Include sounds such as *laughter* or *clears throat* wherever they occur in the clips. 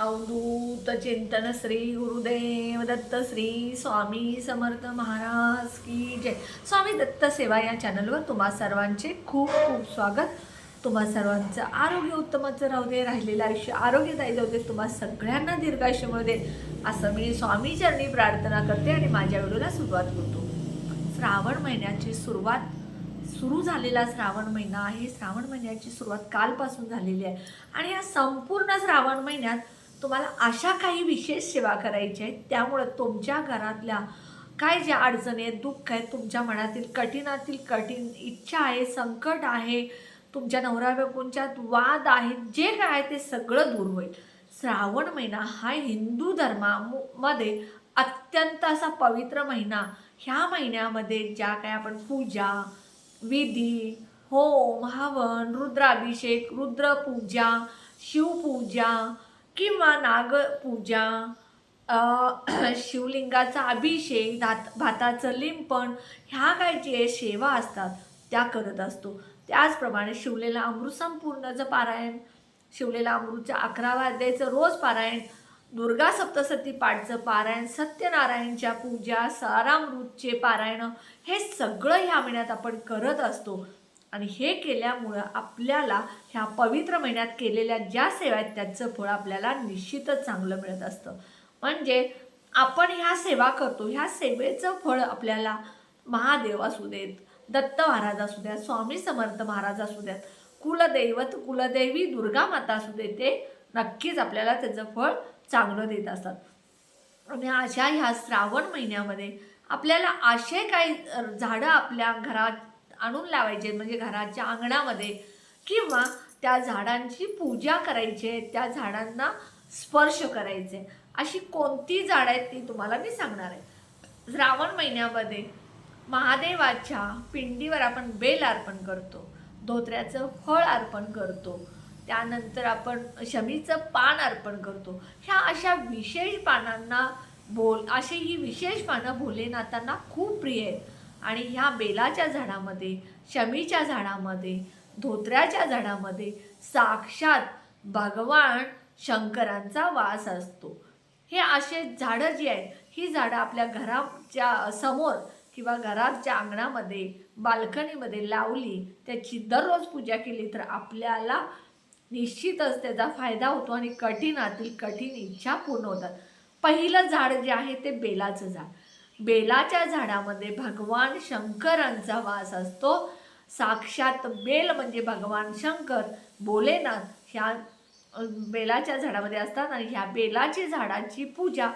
अवधूत चिंतन श्री गुरुदेव दत्त श्री स्वामी समर्थ महाराज की जय. स्वामी दत्त सेवा या चॅनलवर तुम्हा सर्वांचे खूप खूप स्वागत. तुम्हा सर्वांचं आरोग्य उत्तमच राहू दे राहिलेलं आयुष्य आरोग्यदायी जाऊ दे तुम्हा सगळ्यांना दीर्घायुष्य मिळू दे. असं मी स्वामी चरणी प्रार्थना करते आणि माझ्या व्हिडिओला सुरुवात करतो. श्रावण महिन्याची सुरुवात सुरू झालेला श्रावण महिना आहे. श्रावण महिन्याची सुरुवात कालपासून झालेली आहे. आणि या संपूर्ण श्रावण महिन्यात तुम्हाला अशा काही विशेष सेवा करायच्या आहेत त्यामुळं तुमच्या घरातल्या काय ज्या अडचणी आहेत दुःख आहेत तुमच्या मनातील कठीणातील कठीण इच्छा आहे संकट आहे तुमच्या नवरा बायकोंच्यात वाद आहेत जे काय आहे ते सगळं दूर होईल. श्रावण महिना हा हिंदू धर्मामध्ये अत्यंत असा पवित्र महिना. ह्या महिन्यामध्ये ज्या काय आपण पूजा विधी होम हवन रुद्राभिषेक रुद्रपूजा शिवपूजा किंवा नागपूजा *clears throat* शिवलिंगाचा अभिषेक भात भाताचं लिंपण ह्या काय जे सेवा असतात त्या करत असतो. त्याचप्रमाणे शिवलेला अमृत संपूर्णचं पारायण शिवलेला अमृतच्या अकरा वाद्याचं रोज पारायण दुर्गा सप्तसती पाठचं पारायण सत्यनारायणच्या पूजा सारामृतचे पारायण हे सगळं ह्या महिन्यात आपण करत असतो. आणि हे केल्यामुळं आपल्याला ह्या पवित्र महिन्यात केलेल्या ज्या सेवा आहेत त्याचं फळ आपल्याला निश्चितच चांगलं मिळत असतं. म्हणजे आपण ह्या सेवा करतो ह्या सेवेचं फळ आपल्याला महादेव असू देत दत्त महाराज असू द्यात स्वामी समर्थ महाराज असू द्यात कुलदैवत कुलदेवी दुर्गा माता असू दे ते नक्कीच आपल्याला त्याचं फळ चांगलं देत असतात. आणि अशा ह्या श्रावण महिन्यामध्ये आपल्याला असे काही झाडं आपल्या घरात आणून लावायचे म्हणजे घराच्या अंगणामध्ये किंवा त्या झाडांची पूजा करायची आहे त्या झाडांना स्पर्श करायचे अशी कोणती झाडं आहेत ती तुम्हाला मी सांगणार आहे. श्रावण महिन्यामध्ये महादेवाच्या पिंडीवर आपण बेल अर्पण करतो. धोत्र्याचं फळ अर्पण करतो. त्यानंतर आपण शमीचं पान अर्पण करतो. ह्या अशा विशेष पानांना बोल अशी ही विशेष पानं भोलेनाथांना खूप प्रिय आहेत. आणि ह्या बेलाच्या झाडामध्ये शमीच्या झाडामध्ये धोत्र्याच्या झाडामध्ये साक्षात भगवान शंकरांचा वास असतो. हे असे झाडं जी आहेत ही झाडं आपल्या घराच्या समोर किंवा घराच्या अंगणामध्ये बाल्कनीमध्ये लावली त्याची दररोज पूजा केली तर आपल्याला निश्चितच त्याचा फायदा होतो आणि कठीणातील कठीण इच्छा पूर्ण होतात. पहिलं झाड जे आहे ते बेलाचं झाड. बेलाच्या झाडामध्ये भगवान शंकरांचा वास असतो. साक्षात बेल म्हणजे भगवान शंकर भोलेनाथ ह्या बेलाच्या झाडामध्ये असतात आणि ह्या बेलाची झाडाची पूजा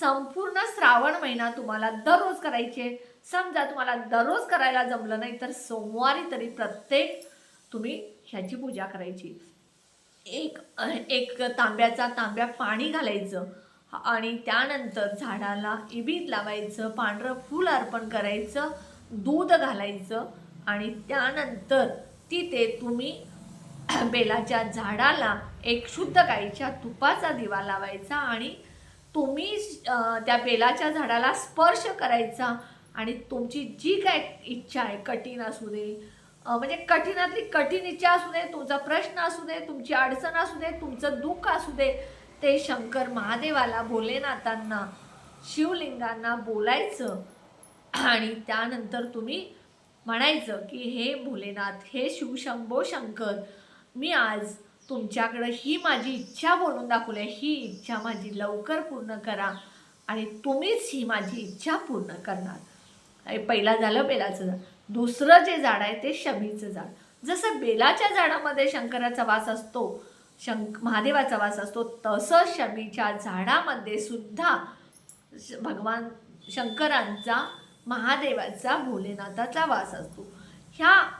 संपूर्ण श्रावण महिना तुम्हाला दररोज करायची आहे. समजा तुम्हाला दररोज करायला जमलं नाही तर सोमवारी तरी प्रत्येक तुम्ही ह्याची पूजा करायची. एक एक तांब्याचा तांब्या पाणी घालायचं. आणि त्यानंतर झाडाला इबीत लावायचं पांढरं फूल अर्पण करायचं दूध घालायचं आणि त्यानंतर तिथे तुम्ही *clears throat* बेलाच्या झाडाला एक शुद्ध गाईच्या तुपाचा दिवा लावायचा आणि तुम्ही त्या बेलाच्या झाडाला स्पर्श करायचा आणि तुमची जी काय इच्छा आहे कठीण असू दे म्हणजे कठीणातली कठीण इच्छा असू दे तुमचा प्रश्न असू दे तुमची अडचण असू दे तुमचं दुःख असू दे ते शंकर महादेवाला भोलेनाथांना शिवलिंगांना बोलायचं. आणि त्यानंतर तुम्ही म्हणायचं की हे भोलेनाथ हे शिवशंभो शंकर मी आज तुमच्याकडं ही माझी इच्छा बोलून दाखवली आहे. ही इच्छा माझी लवकर पूर्ण करा आणि तुम्हीच ही माझी इच्छा पूर्ण करणार. पहिला झालं बेलाचं झाड. दुसरं जे झाड आहे ते शमीचं झाड. जसं बेलाच्या झाडामध्ये शंकराचा वास असतो शंक महादेवाचा वास असतो. तसं शमीच्या झाडामध्ये सुद्धा श- भगवान शंकरांचा महादेवाचा भोलेनाथाचा वास असतो. ह्या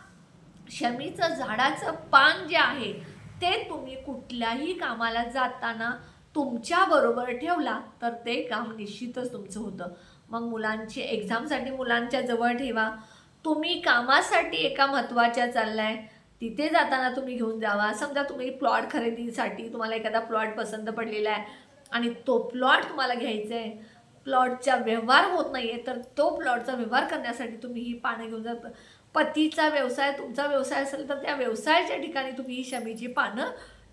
शमीचं झाडाचं पान जे आहे ते तुम्ही कुठल्याही कामाला जाताना तुमच्याबरोबर ठेवला तर ते काम निश्चितच तुमचं होतं. मग मुलांची एक्झामसाठी मुलांच्या जवळ ठेवा. तुम्ही कामासाठी एका महत्त्वाच्या चाललाय. तिथे जाताना तुम्ही घेऊन जावा. समजा तुम्ही प्लॉट खरेदीसाठी तुम्हाला एखादा प्लॉट पसंत पडलेला आहे आणि तो प्लॉट तुम्हाला घ्यायचा आहे प्लॉटचा व्यवहार होत नाही आहे तर तो प्लॉटचा व्यवहार करण्यासाठी तुम्ही ही पानं घेऊन जात पतीचा व्यवसाय तुमचा व्यवसाय असेल तर त्या व्यवसायाच्या ठिकाणी तुम्ही ही शमीची पानं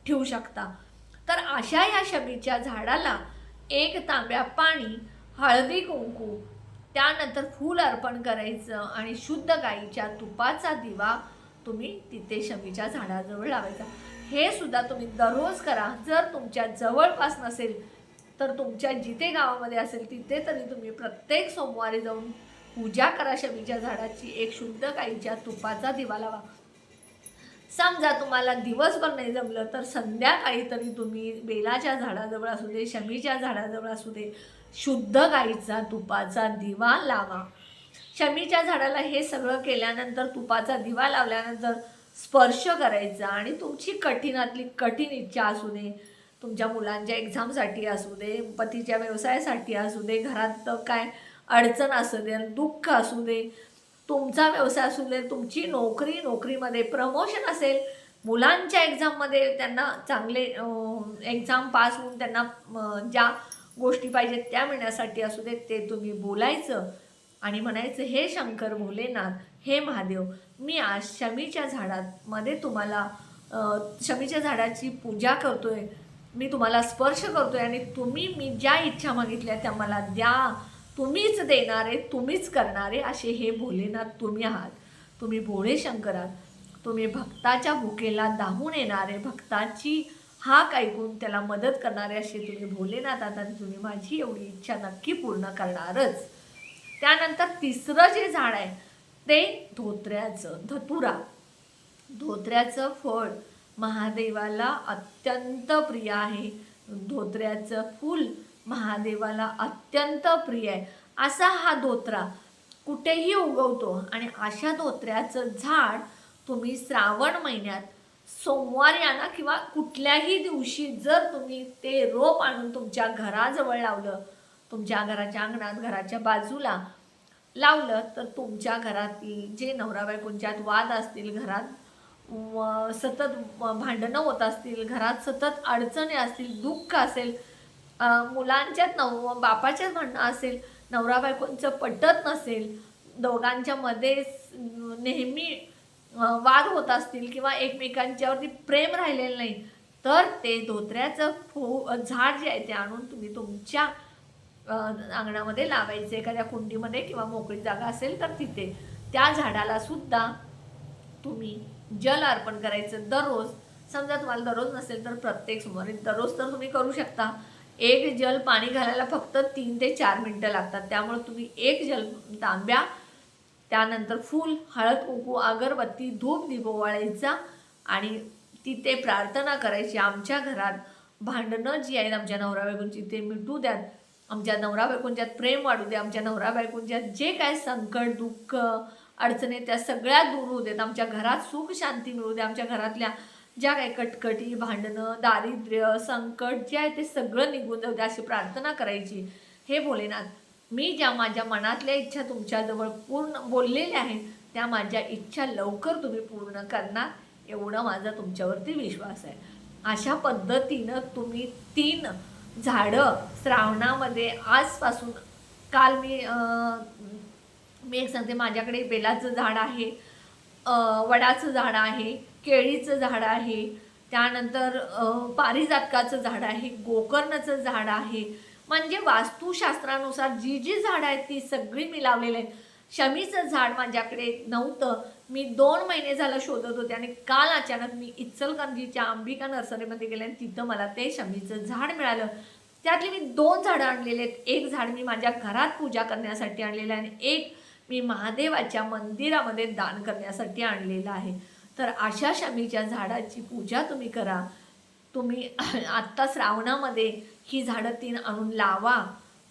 ठेवू शकता. तर अशा या शमीच्या झाडाला एक तांब्या पाणी हळदी कुंकू त्यानंतर फूल अर्पण करायचं आणि शुद्ध गाईच्या तुपाचा दिवा तुम्ही तिथे शमीच्या झाडाजवळ लावायचा. हे सुद्धा तुम्ही दररोज करा. जर तुमच्या जवळपास नसेल तर तुमच्या जिथे गावामध्ये असेल तिथे तरी तुम्ही प्रत्येक सोमवारी जाऊन पूजा करा शमीच्या झाडाची. एक शुद्ध गाईच्या तुपाचा दिवा लावा. समजा तुम्हाला दिवसभर नाही जमलं तर संध्याकाळी तरी तुम्ही बेलाच्या झाडाजवळ असू दे शमीच्या झाडाजवळ असू दे शुद्ध गाईचा तुपाचा दिवा लावा. शमीच्या झाडाला हे सगळं केल्यानंतर तुपाचा दिवा लावल्यानंतर स्पर्श करायचा आणि तुमची कठीणातली कठीण इच्छा असू दे तुमच्या मुलांच्या एक्झामसाठी असू दे पतीच्या व्यवसायासाठी असू दे घरात काय अडचण असू दे दुःख असू दे तुमचा व्यवसाय असू दे तुमची नोकरी नोकरीमध्ये प्रमोशन असेल मुलांच्या एक्झाममध्ये त्यांना चांगले एक्झाम पास होऊन त्यांना ज्या गोष्टी पाहिजेत त्या मिळण्यासाठी असू देत ते तुम्ही बोलायचं. आणि म्हणायचं हे शंकर भोलेनाथ हे महादेव मी आज शमीच्या झाडात मध्ये तुम्हाला शमीच्या झाडाची पूजा करतोय मी तुम्हाला स्पर्श करतोय आणि तुम्ही मी ज्या इच्छा मागितल्या त्या मला द्या. तुम्हीच देणारे तुम्हीच करणारे असे हे भोलेनाथ तुम्ही आहात. तुम्ही भोळे शंकर आहात. तुम्ही भक्ताच्या भुकेला दाहून येणारे भक्ताची हाक ऐकून त्याला मदत करणारे असे तुम्ही भोलेनाथ आहात आणि तुम्ही माझी एवढी इच्छा नक्की पूर्ण करणारच. त्यानंतर तिसरं जे झाड आहे ते धोत्र्याचं धतुरा. धोत्र्याचं फळ महादेवाला अत्यंत प्रिय आहे. धोत्र्याचं फूल महादेवाला अत्यंत प्रिय आहे. असा हा धोत्रा कुठेही उगवतो आणि अशा धोत्र्याचं झाड तुम्ही श्रावण महिन्यात सोमवारी आणा किंवा कुठल्याही दिवशी जर तुम्ही ते रोप आणून तुमच्या घराजवळ लावलं तुमच्या घराच्या अंगणात घराच्या बाजूला लावलं तर तुमच्या घरातील जे नवरा बायकोंच्यात वाद असतील घरात व सतत भांडणं होत असतील घरात सतत अडचणी असतील दुःख असेल मुलांच्यात नव बापाच्याच भांडणं असेल नवरा बायकोंचं पटत नसेल दोघांच्या मध्ये नेहमी वाद होत असतील किंवा एकमेकांच्यावरती प्रेम राहिलेलं नाही तर ते धोत्र्याचं फो झाड जे आहे ते आणून तुम्ही तुमच्या अंगणामध्ये लावायचे एखाद्या कुंडीमध्ये किंवा मोकळी जागा असेल तर तिथे. त्या झाडाला सुद्धा तुम्ही जल अर्पण करायचं दररोज. समजा तुम्हाला दररोज नसेल तर प्रत्येक सोमवारी दररोज तर तुम्ही करू शकता. एक जल पाणी घालायला फक्त तीन ते चार मिनटं लागतात. त्यामुळे तुम्ही एक जल तांब्या त्यानंतर फूल हळद कुंकू अगरबत्ती धूप दिववाळायचा आणि तिथे प्रार्थना करायची. आमच्या घरात भांडणं जी आहेत आमच्या नवरा बायकोंची ते मिटू द्यात. आमच्या नवरा बायकोंच्यात प्रेम वाढू दे आमच्या नवरा बायकोंच्यात जे काय संकट दुःख अडचणी त्या सगळ्या दूर होऊ देत. आमच्या घरात सुख शांती मिळू दे. आमच्या घरातल्या ज्या काही कटकटी भांडणं दारिद्र्य संकट जे आहे ते सगळं निघून जाऊ दे अशी प्रार्थना करायची. हे भोलेनाथ मी ज्या माझ्या मनातल्या इच्छा तुमच्याजवळ पूर्ण बोललेल्या आहेत त्या माझ्या इच्छा लवकर तुम्ही पूर्ण करणार एवढा माझा तुमच्यावरती विश्वास आहे. अशा पद्धतीनं तुम्ही तीन झाडं श्रावणामध्ये आजपासून काल मी मी एक सांगते माझ्याकडे बेलाचं झाड आहे वडाचं झाड आहे केळीचं झाड आहे त्यानंतर पारिजातकाचं झाड आहे गोकर्णाचं झाड आहे. म्हणजे वास्तुशास्त्रानुसार जी जी झाडं आहेत ती सगळी मी लावलेली आहेत. शमीचं झाड माझ्याकडे नव्हतं. मी दोन महिने झालं शोधत होते आणि काल अचानक मी इचलकरंजीच्या अंबिका नर्सरीमध्ये गेले आणि तिथं मला ते शमीचं झाड मिळालं. त्यातली मी दोन झाडं आणलेले आहेत. एक झाड मी माझ्या घरात पूजा करण्यासाठी आणलेलं आहे आणि एक मी महादेवाच्या मंदिरामध्ये दान करण्यासाठी आणलेलं आहे. तर अशा शमीच्या झाडाची पूजा तुम्ही करा. तुम्ही आत्ता श्रावणामध्ये ही झाडं तीन आणून लावा.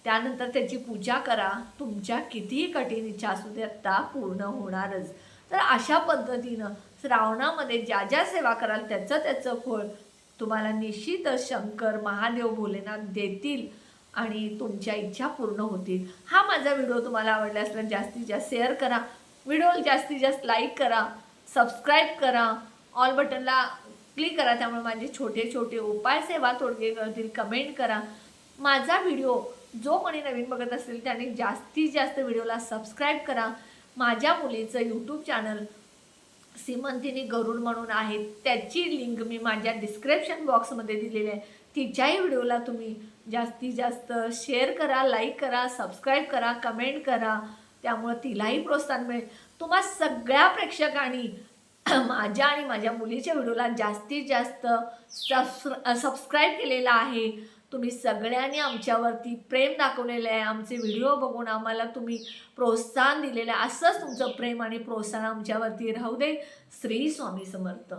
त्यानंतर त्याची पूजा करा. तुमच्या कितीही कठीण इच्छा असू द्या त्या पूर्ण होणारच. तर अशा पद्धतीनं श्रावणामध्ये ज्या ज्या सेवा कराल त्याचं त्याचं फळ तुम्हाला निश्चितच शंकर महादेव भोलेनाथ देतील आणि तुमच्या इच्छा पूर्ण होतील. हा माझा व्हिडिओ तुम्हाला आवडला असल्यास जास्तीत जास्त शेअर करा. व्हिडिओ जास्तीत जास्त लाईक करा सबस्क्राईब करा ऑल बटनला क्लिक करा. त्यामुळे माझे छोटे छोटे उपाय सेवा तोडगे करतील कमेंट करा. माझा व्हिडिओ जो कोणी नवीन बघत असेल त्याने जास्तीत जास्त व्हिडिओला सबस्क्राईब करा. माझ्या मुलीचं यूट्यूब चॅनल सीमंतिनी गरुड म्हणून आहे. त्याची लिंक मी माझ्या डिस्क्रिप्शन बॉक्समध्ये दिलेली आहे. तिच्याही व्हिडिओला तुम्ही जास्तीत जास्त शेअर करा लाईक करा सबस्क्राईब करा कमेंट करा. त्यामुळं तिलाही प्रोत्साहन मिळेल. तुम्हा सगळ्या प्रेक्षकांनी *clears throat* माझ्या आणि माझ्या मुलीच्या व्हिडिओला जास्तीत जास्त सबस्क्र सबस्क्राईब केलेला आहे. तुम्ही सगळ्यांनी आमच्यावरती प्रेम दाखवलेलं आहे. आमचे व्हिडिओ बघून आम्हाला तुम्ही प्रोत्साहन दिलेलं आहे. असंच तुमचं प्रेम आणि प्रोत्साहन आमच्यावरती राहू दे. श्री स्वामी समर्थ.